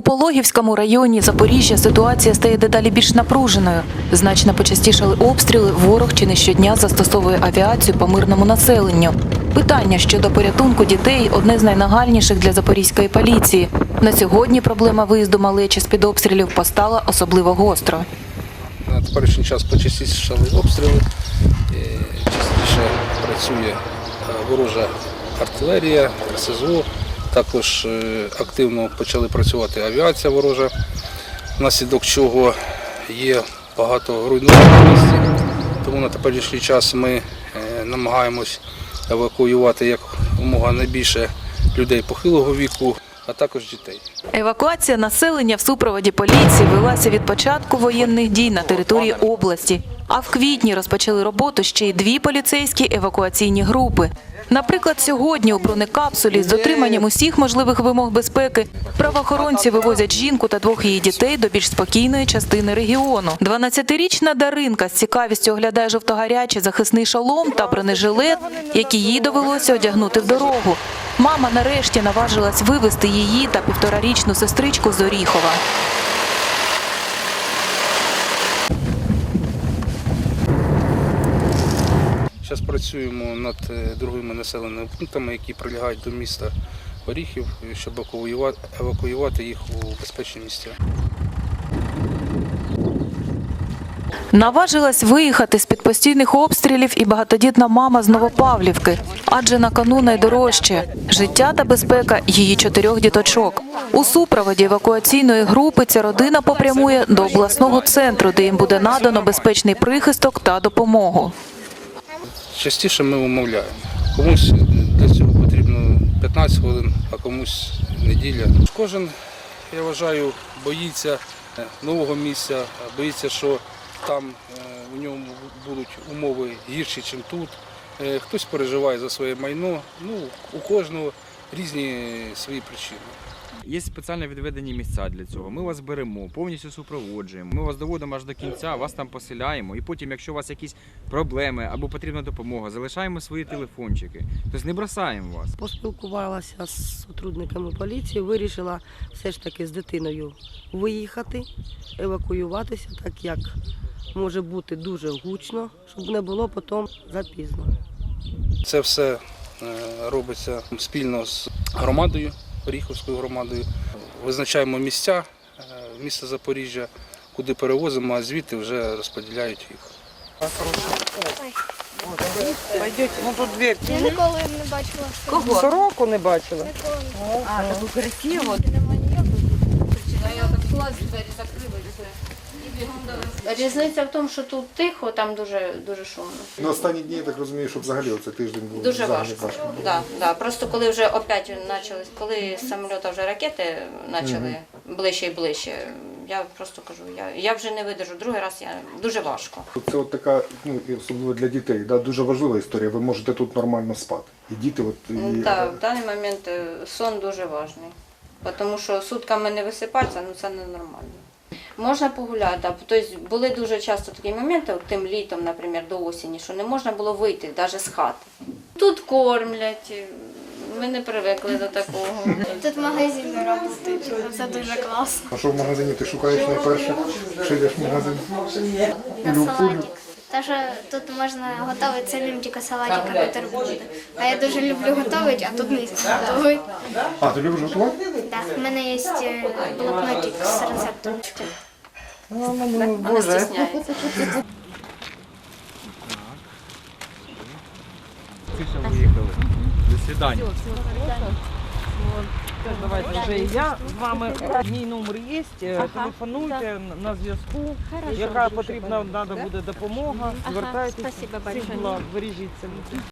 У Пологівському районі Запоріжжя ситуація стає дедалі більш напруженою. Значно почастішали обстріли. Ворог чи не щодня застосовує авіацію по мирному населенню. Питання щодо порятунку дітей одне з найнагальніших для запорізької поліції. На сьогодні проблема виїзду малечі з під обстрілів постала особливо гостро. На теперішній час почастішали обстріли, е, частіше працює е, ворожа артилерія, РСЗО. Також е, активно почали працювати авіація ворожа, внаслідок чого є багато руйнувань в місті. Тому на теперішній час ми е, намагаємось евакуювати якомога найбільше людей похилого віку, а також дітей. Евакуація населення в супроводі поліції велася від початку воєнних дій на території області. А в квітні розпочали роботу ще й дві поліцейські евакуаційні групи. Наприклад, сьогодні у бронекапсулі з дотриманням усіх можливих вимог безпеки правоохоронці вивозять жінку та двох її дітей до більш спокійної частини регіону. 12-річна Даринка з цікавістю оглядає жовтогарячий захисний шолом та бронежилет, які їй довелося одягнути в дорогу. Мама нарешті наважилась вивезти її та півторарічну сестричку з Оріхова. Зараз працюємо над е, другими населеними пунктами, які прилягають до міста Оріхів, щоб евакуювати, їх у безпечні місця. Наважилась виїхати з під постійних обстрілів і багатодітна мама з Новопавлівки, адже на кону найдорожче життя та безпека її чотирьох діточок. У супроводі евакуаційної групи ця родина попрямує до обласного центру, де їм буде надано безпечний прихисток та допомогу. Частіше ми умовляємо. Комусь для цього потрібно 15 хвилин, а комусь неділя. Кожен, я вважаю, боїться е, нового місця, боїться, що там е, у ньому будуть умови гірші, ніж тут. Е, Хтось переживає за своє майно. Ну, у кожного різні свої причини. Є спеціально відведені місця для цього. Ми вас беремо, повністю супроводжуємо. Ми вас доводимо аж до кінця, вас там поселяємо. І потім, якщо у вас якісь проблеми або потрібна допомога, залишаємо свої телефончики. Тобто не бросаємо вас. Поспілкувалася з сотрудниками поліції, вирішила все ж таки з дитиною виїхати, евакуюватися, так як може бути дуже гучно, щоб не було потім запізно. Це все е, робиться спільно з громадою, Оріховською громадою. Визначаємо місця, міста Запоріжжя, куди перевозимо, а звідти вже розподіляють їх. Пойдете, ну тут дверь. Я ніколи не бачила. Кого? Сороку не бачила. Ніколи. А, таку красиву. Я так клас двері закрила Різниця в тому, що тут тихо, там дуже, дуже шумно. Ну, останні дні, я так розумію, що взагалі оцей тиждень був Дуже взагалі важко. Да, да. Просто коли вже опять почали, коли з самоліта вже ракети почали ближче і ближче, я просто кажу, я, я вже не видержу. Другий раз я дуже важко. Це от така, ну особливо для дітей, да, дуже важлива історія. Ви можете тут нормально спати. І діти, от і Ну, Так, в даний момент е, сон дуже важний. Тому що сутками не висипатися, ну це ненормально. Можна погуляти, да. тобто були дуже часто такі моменти, от тим літом, наприклад, до осені, що не можна було вийти навіть з хати. Тут кормлять, ми не привикли до такого. Тут магазин робить, це дуже класно. А що в магазині ти шукаєш найперше? Що йдеш в магазин? На салатик. Та що тут можна готувати самим тільки салатик, бутерброди. А я дуже люблю готувати, а тут не готувати. А, ти любиш готувати? Так, в мене є е, блокнотик з рецептом. Боже. стісняється. Тихо виїхали. До свидання. Давайте вже і я з вами. Мій номер є. е, Телефонуйте на зв'язку. Яка потрібна треба буде допомога. Звертайтеся. спасибо Всіх большое. благ, бережіть себе.